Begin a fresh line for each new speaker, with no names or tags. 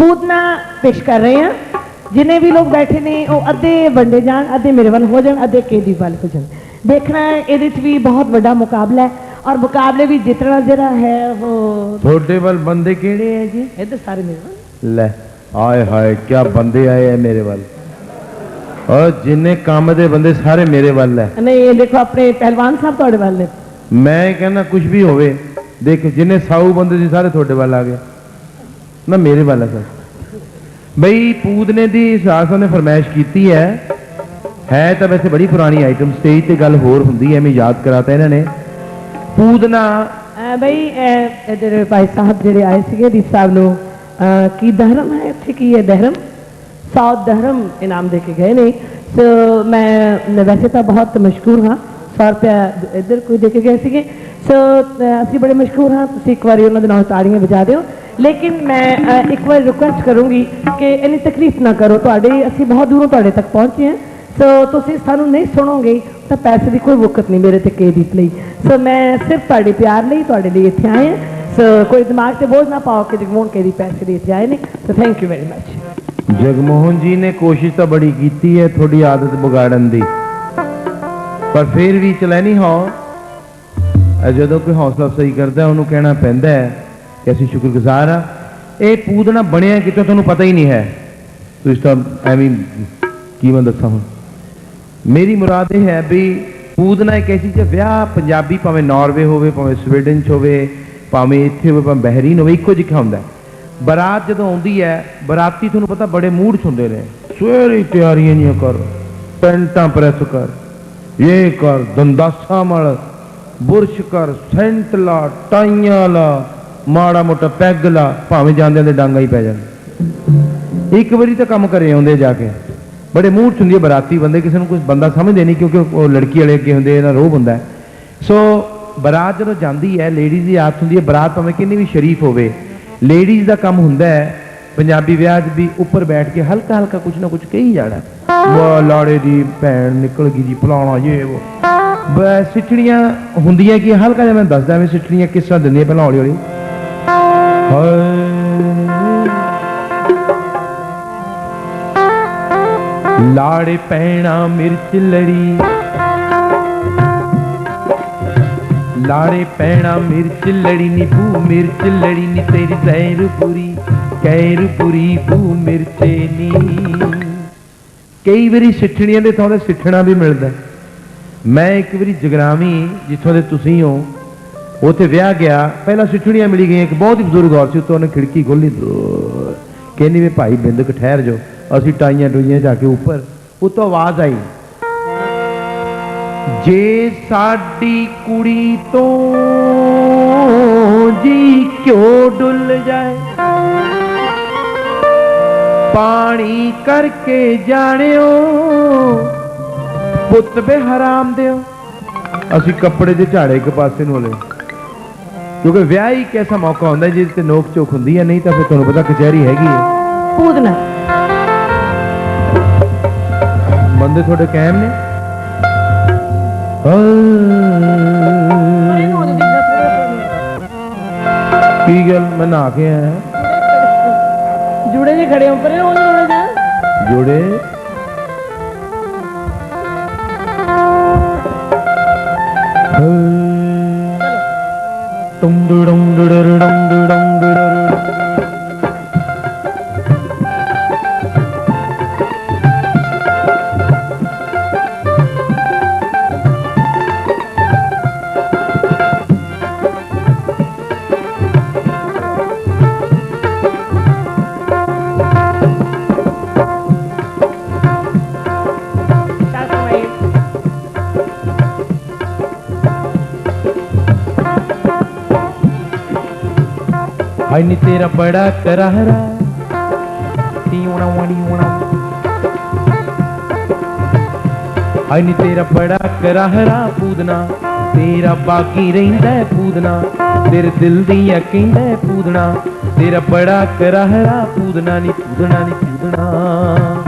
ਪੂਦਨਾ ਪੇਸ਼ ਕਰ ਰਹੇ ਹਾਂ। ਜਿੰਨੇ ਵੀ ਲੋਕ ਬੈਠੇ ਨੇ ਉਹ ਅੱਧੇ ਵੰਡੇ ਜਾਣ ਅੱਧੇ ਮੇਰੇ ਵੱਲ ਹੋ ਜਾਣ ਅੱਧੇ ਕੇਦੀ ਵੱਲ ਹੋ ਜਾਣ। ਦੇਖਣਾ ਹੈ ਇਹਦੇ 'ਚ ਵੀ ਬਹੁਤ ਵੱਡਾ ਮੁਕਾਬਲਾ ਹੈ ਔਰ ਮੁਕਾਬਲੇ ਵੀ ਜਿੱਤਣਾ ਜਿਹੜਾ ਹੈ ਉਹ
ਤੁਹਾਡੇ ਵੱਲ ਬੰਦੇ ਕਿਹੜੇ ਹੈ ਜੀ?
ਇੱਧਰ ਸਾਰੇ ਮੇਰੇ ਵੱਲ।
ਲੈ ਆਏ ਹਾਏ ਕੀ ਬੰਦੇ ਆਏ ਐ ਮੇਰੇ ਵੱਲ। ਔਰ ਜਿੰਨੇ ਕੰਮ ਦੇ ਬੰਦੇ ਸਾਰੇ ਮੇਰੇ ਵੱਲ ਐ
ਨਹੀਂ ਇਹ ਦੇਖੋ ਆਪਣੇ ਪਹਿਲਵਾਨ ਸਾਹਿਬ ਤੁਹਾਡੇ ਵੱਲ ਨੇ।
ਮੈਂ ਕਹਿੰਦਾ ਕੁਝ ਵੀ ਹੋਵੇ ਦੇਖ ਜਿੰਨੇ ਸਾਊ ਬੰਦੇ ਸੀ ਸਾਰੇ ਤੁਹਾਡੇ ਵੱਲ ਆ ਗਏ। ਨਾ ਮੇਰੇ ਵੱਲ ਹੈ ਸਰ ਬਈ ਪੂਦਨੇ ਦੀ ਸਾਸਾਂ ਨੇ ਫਰਮਾਇਸ਼ ਕੀਤੀ ਹੈ ਹੈ ਤਾਂ ਵੈਸੇ ਬੜੀ ਪੁਰਾਣੀ ਆਈਟਮ ਸਟੇਜ ਤੇ ਗੱਲ ਹੋਰ ਹੁੰਦੀ ਐ ਮੈਂ ਯਾਦ ਕਰਾਤਾ ਇਹਨਾਂ ਨੇ ਪੂਦਨਾ
ਅਹ ਬਈ ਅਹ ਜਿਹੜੇ ਭਾਈ ਸਾਹਿਬ ਜਿਹੜੇ ਆਏ ਸੀਗੇ ਦੀਪ ਸਾਹਿਬ ਨੂੰ ਅਹ ਕੀ ਧਰਮ ਹੈ ਇੱਥੇ ਕੀ ਹੈ ਧਰਮ ਸਾਊਥ ਧਰਮ ਇਨਾਮ ਦੇ ਕੇ ਗਏ ਨੇ ਸੋ ਮੈਂ ਮੈਂ ਵੈਸੇ ਤਾਂ ਬਹੁਤ ਮਸ਼ਹੂਰ ਹਾਂ 100 ਰੁਪਇਆ ਇੱਧਰ ਕੋਈ ਦੇ ਕੇ ਗਏ ਸੀਗੇ ਸੋ ਅਹ ਅਸੀਂ ਬੜੇ ਮਸ਼ਹੂਰ ਹਾਂ ਤੁਸੀਂ ਇੱਕ ਵਾਰੀ ਉਹਨਾਂ ਦੇ ਨਾਲ ਤਾੜੀਆਂ ਵਜਾ ਦਿਓ ਲੇਕਿਨ ਮੈਂ ਇੱਕ ਵਾਰ ਰਿਕੁਐਸਟ ਕਰੂੰਗੀ ਕਿ ਇੰਨੀ ਤਕਲੀਫ ਨਾ ਕਰੋ। ਤੁਹਾਡੇ, ਅਸੀਂ ਬਹੁਤ ਦੂਰੋਂ ਤੁਹਾਡੇ ਤੱਕ ਪਹੁੰਚੇ ਹਾਂ। ਸੋ ਤੁਸੀਂ ਸਾਨੂੰ ਨਹੀਂ ਸੁਣੋਗੇ, ਤਾਂ ਪੈਸੇ ਦੀ ਕੋਈ ਵਕਤ ਨਹੀਂ ਮੇਰੇ ਤੇ ਕੇ ਲਈ। ਸੋ ਮੈਂ ਸਿਰਫ ਤੁਹਾਡੇ ਪਿਆਰ ਲਈ ਤੁਹਾਡੇ ਲਈ ਇੱਥੇ ਆਏ ਹਾਂ। ਸੋ ਕੋਈ ਦਿਮਾਗ ਤੇ ਬੋਝ ਨਾ ਪਾਓ ਕਿ ਜਗਮੋਹਨ ਕੇ ਪੈਸੇ ਲਈ ਇੱਥੇ ਆਏ ਨੇ। So thank you very much
Jagmohan ji ਨੇ ਕੋਸ਼ਿਸ਼ ਤਾਂ ਬੜੀ ਕੀਤੀ ਹੈ ਤੁਹਾਡੀ ਆਦਤ ਵਿਗਾੜਨ ਦੀ। ਪਰ ਫਿਰ ਵੀ ਚਲੈਣੀ ਨਹੀਂ ਹੋ ਜਦੋਂ ਕੋਈ ਹੌਸਲਾ ਸਹੀ ਕਰਦਾ ਉਹਨੂੰ ਕਹਿਣਾ ਪੈਂਦਾ ਹੈ ਕਿ ਅਸੀਂ ਸ਼ੁਕਰਗੁਜ਼ਾਰ ਆ ਇਹ ਪੂਦਣਾ ਬਣਿਆ ਕਿਤੋਂ ਤੁਹਾਨੂੰ ਪਤਾ ਹੀ ਨਹੀਂ ਹੈ। ਤੁਸੀਂ ਤਾਂ ਐਵੇਂ ਹੀ ਕੀ ਮੈਂ ਦੱਸਾਂ ਹੁਣ? ਮੇਰੀ ਮੁਰਾਦ ਇਹ ਹੈ ਵੀ ਪੂਦਨਾ ਇੱਕ ਐਸੀ ਚੀਜ਼ ਹੈ, ਵਿਆਹ ਪੰਜਾਬੀ ਭਾਵੇਂ ਨਾਰਵੇ ਹੋਵੇ ਭਾਵੇਂ ਸਵੀਡਨ ਚ ਹੋਵੇ ਭਾਵੇਂ ਇੱਥੇ ਹੋਵੇ ਭਾਵੇਂ ਬਹਿਰੀਨ ਹੋਵੇ ਇੱਕੋ ਜਿਹਾ ਹੁੰਦਾ ਬਰਾਤ ਜਦੋਂ ਆਉਂਦੀ ਹੈ ਬਰਾਤੀ ਤੁਹਾਨੂੰ ਪਤਾ ਬੜੇ ਮੂਡ ਚ ਹੁੰਦੇ ਨੇ। ਸਵੇਰੇ ਤਿਆਰੀਆਂ ਨਹੀਂ ਕਰ ਪੈਂਟਾਂ ਪ੍ਰੈਸ ਕਰ ਇਹ ਕਰ ਦੰਦਾਸਾ ਮਲ ਬੁਰਸ਼ ਕਰ ਸੈਂਟ ਲਾ ਟਾਈਆਂ ਲਾ ਮਾੜਾ ਮੋਟਾ ਪੈਗ ਲਾ ਭਾਵੇਂ ਜਾਂਦਿਆਂ ਦੇ ਡਾਂਗਾ ਹੀ ਪੈ ਜਾਣ ਇੱਕ ਵਾਰੀ ਤਾਂ ਕੰਮ ਕਰੇ ਆਉਂਦੇ ਜਾ ਕੇ। ਬੜੇ ਮੂਡ ਚ ਹੁੰਦੀ ਹੈ ਬਰਾਤੀ ਬੰਦੇ, ਕਿਸੇ ਨੂੰ ਕੁਝ ਬੰਦਾ ਸਮਝਦੇ ਨਹੀਂ ਕਿਉਂਕਿ ਉਹ ਲੜਕੀ ਵਾਲੇ ਅੱਗੇ ਹੁੰਦੇ, ਇਹਨਾਂ ਰੋਹ ਹੁੰਦਾ ਸੋ ਬਰਾਤ ਜਦੋਂ ਜਾਂਦੀ ਹੈ ਲੇਡੀਜ਼ ਦੀ ਆਦਤ ਹੁੰਦੀ ਹੈ, ਬਰਾਤ ਭਾਵੇਂ ਕਿੰਨੀ ਵੀ ਸ਼ਰੀਫ ਹੋਵੇ ਲੇਡੀਜ਼ ਦਾ ਕੰਮ ਹੁੰਦਾ ਹੈ, ਪੰਜਾਬੀ ਵਿਆਹ 'ਚ ਵੀ ਉੱਪਰ ਬੈਠ ਕੇ ਹਲਕਾ ਹਲਕਾ ਕੁਝ ਨਾ ਕੁਝ ਕਹੀ ਜਾਣਾ। ਵਾ ਲਾੜੇ ਦੀ ਭੈਣ ਨਿਕਲ ਗਈ ਜੀ, ਫਲਾਣਾ ਇਹ, ਉਹ। ਬਸ, ਸਿੱਠਣੀਆਂ ਹੁੰਦੀਆਂ ਕਿ, ਹਲਕਾ ਜਿਹਾ ਮੈਂ ਦੱਸਦਾ ਮੈਂ ਸਿੱਠਣੀਆਂ ਕਿਸ ਤਰ੍ਹਾਂ ਦਿੰਦੀਆਂ ਪਹਿਲਾਂ ਹੌਲੀ ਹੌਲੀ ਹਾਏ। ਲਾੜੇ ਪੈਣਾ ਮਿਰਚ ਲੜੀ। ਲਾੜੇ ਪੈਣਾ ਮਿਰਚ ਲੜੀ ਨੀ, ਭੂ ਮਿਰਚ ਲੜੀ ਨੀ, ਤੇਰੀ ਜ਼ਹਿਰ ਪੂਰੀ ਕੈਰ ਪੂਰੀ ਭੂ ਮਿਰਚੇ ਨੀ। ਕਈ ਵਾਰੀ ਸਿੱਠਣੀਆਂ ਦੇ ਥਾਂ ਤੇ ਸਿੱਠਣਾ ਵੀ ਮਿਲਦਾ। ਮੈਂ ਇੱਕ ਵਾਰੀ ਜਗਰਾਵੀ, ਜਿੱਥੋਂ ਦੇ ਤੁਸੀਂ ਹੋ ਉੱਥੇ ਵਿਆਹ ਗਿਆ, ਪਹਿਲਾਂ ਸਿੱਠਣੀਆਂ ਮਿਲੀ ਗਈਆਂ, ਇੱਕ ਬਹੁਤ ਹੀ ਬਜ਼ੁਰਗ ਔਰ ਸੀ, ਉੱਤੋਂ ਉਹਨੇ ਖਿੜਕੀ ਖੋਲੀ ਦੂਰ। ਕਹਿੰਦੀ ਵੀ ਭਾਈ ਬਿੰਦਕ, ਠਹਿਰ ਜਾਓ। ਅਸੀਂ ਟਾਈਆਂ ਟੂਈਆਂ ਜਾ ਕੇ ਉੱਪਰ। ਉੱਤੋਂ ਆਵਾਜ਼ ਆਈ, ਜੇ ਸਾਡੀ ਕੁੜੀ ਤੋਂ ਜੀ ਕਿਉਂ ਡੁੱਲ ਜਾਏ? ਪਾਣੀ ਕਰਕੇ ਜਾਣਿਓ, ਪੁੱਤ ਬੇ ਹਰਾਮ ਦਿਓ। ਅਸੀਂ ਕੱਪੜੇ ਦੇ ਝਾੜੇ ਇੱਕ ਪਾਸੇ ਨੂੰ ਹਲੇ। ਕਿਉਂਕਿ ਵਿਆਹ ਹੀ ਇੱਕ ਐਸਾ ਮੌਕਾ ਹੁੰਦਾ ਜਿਸ ਤੇ ਨੋਕ ਝੋਕ ਹੁੰਦੀ ਹੈ ਨਹੀਂ ਤਾਂ ਫਿਰ ਤੁਹਾਨੂੰ ਪਤਾ ਕਚਹਿਰੀ ਹੈਗੀ ਹੈ।
ਪੂਦਨਾ
ਬੰਦੇ ਤੁਹਾਡੇ ਕਾਇਮ ਨੇ। ਕੀ ਗੱਲ? ਮੈਂ ਨਹਾ ਕੇ ਆਇਆ
ਜੁੜੇ ਜੇ ਖੜੇ ਹੋ ਪਰੇ ਹੋ ਜੁੜੇ ਜਾ
ਜੋੜੇ? டும் டும் டுடரு டும் ਹਾਈ ਨੀ ਤੇਰਾ ਬੜਾ ਕਰਹਰਾ। ਟੀਉਣਾ ਵਣੀ ਵਣਾ ਨੀ ਤੇਰਾ ਬੜਾ ਕਰਹਰਾ ਪੂਦਨਾ। ਤੇਰਾ ਬਾਕੀ ਰਹਿੰਦਾ ਹੈ ਪੂਦਨਾ। ਤੇਰੇ ਦਿਲ ਦੀਆਂ ਕਹਿੰਦਾ ਹੈ ਪੂਦਨਾ। ਤੇਰਾ ਬੜਾ ਕਰਹਰਾ ਪੂਦਨਾ ਨੀ ਪੂਦਨਾ ਨੀ, ਪੂਦਨਾ।